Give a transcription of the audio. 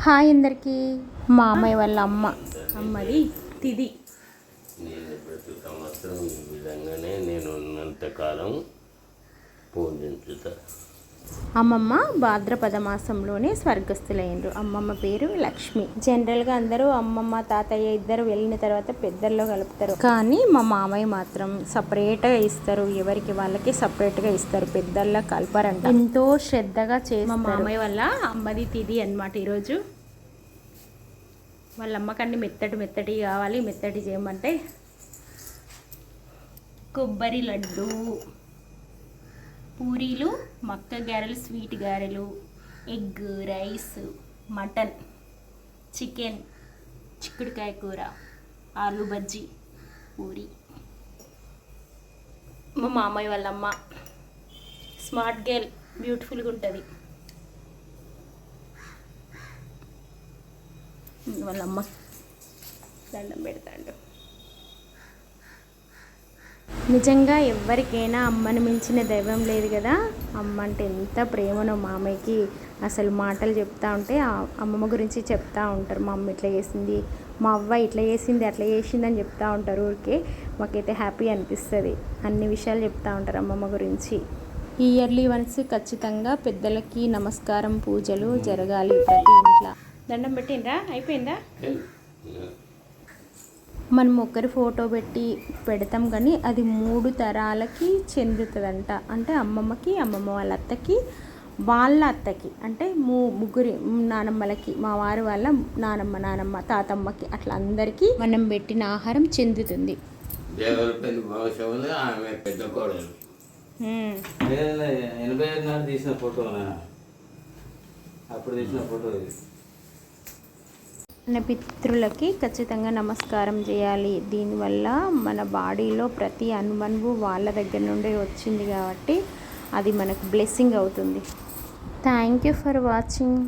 Hi అందరికీ. మా అమ్మాయి వాళ్ళ అమ్మ. అమ్మది తిది. నేను ప్రతి సంవత్సరం ఈ విధంగానే నేను ఉన్నంతకాలం పూజించుతా. అమ్మమ్మ భాద్రపద మాసంలోనే స్వర్గస్థులైనరు అమ్మమ్మ పేరు లక్ష్మి. జనరల్గా అందరూ అమ్మమ్మ తాతయ్య ఇద్దరు వెళ్ళిన తర్వాత పెద్దల్లో కలుపుతారు. కానీ మా మామయ్య మాత్రం సపరేట్గా ఇస్తారు. ఎవరికి వాళ్ళకి సపరేట్గా ఇస్తారు. పెద్దల్లో కలపరంట. ఎంతో శ్రద్ధగా మా చేస్తారు మామయ్య వల్ల అమ్మది తిది అనమాట ఈరోజు. వాళ్ళ అమ్మకండి మెత్తటి మెత్తటి కావాలి. మెత్తటి చేయమంటే కొబ్బరి లడ్డు. పూరీలు మక్క గారెలు స్వీట్ గారెలు ఎగ్ రైస్ మటన్ చికెన్ చిక్కుడుకాయ కూర ఆలు బజ్జీ పూరి. మా మామయ్య వాళ్ళ అమ్మ స్మార్ట్ గర్ల్ బ్యూటిఫుల్గా ఉంటుంది. వాళ్ళ అమ్మ దండం పెడతాడు. నిజంగా ఎవరికైనా అమ్మని మించిన దైవం లేదు కదా. అమ్మ అంటే ఎంత ప్రేమనో మామయ్యకి అసలు మాటలు చెప్తా ఉంటే అమ్మమ్మ గురించి చెప్తా ఉంటారు. మా అమ్మ ఇట్లా చేసింది మా అవ్వ ఇట్లా చేసింది అట్లా చేసింది అని చెప్తా ఉంటారు ఊరికే. మాకైతే హ్యాపీ అనిపిస్తుంది. అన్ని విషయాలు చెప్తా ఉంటారు అమ్మమ్మ గురించి. ఇయర్లీ వన్స్ ఖచ్చితంగా పెద్దలకి నమస్కారం పూజలు జరగాలి ప్రతి ఇంట్లో. దండం పెట్టిండ్రా? అయిపోయిందా? మనం ఒకరి ఫోటో పెట్టి పెడతాం కానీ అది మూడు తరాలకి చెందుతుందంట. అంటే అమ్మమ్మకి అమ్మమ్మ వాళ్ళ అత్తకి వాళ్ళ అత్తకి. అంటే ము ముగ్గురి నానమ్మలకి మా వారి వాళ్ళ నానమ్మ నానమ్మ తాతమ్మకి అట్లా అందరికీ మనం పెట్టిన ఆహారం చెందుతుంది. ఎనభై ఐదు నాడు తీసిన ఫోటోనా అప్పుడు తీసిన ఫోటో ఇది. మన పితృలకి ఖచ్చితంగా నమస్కారం చేయాలి. దీనివల్ల మన బాడీలో ప్రతి అనుమనువు వాళ్ళ దగ్గర నుండి వచ్చింది కాబట్టి అది మనకు బ్లెస్సింగ్ అవుతుంది. Thank you for watching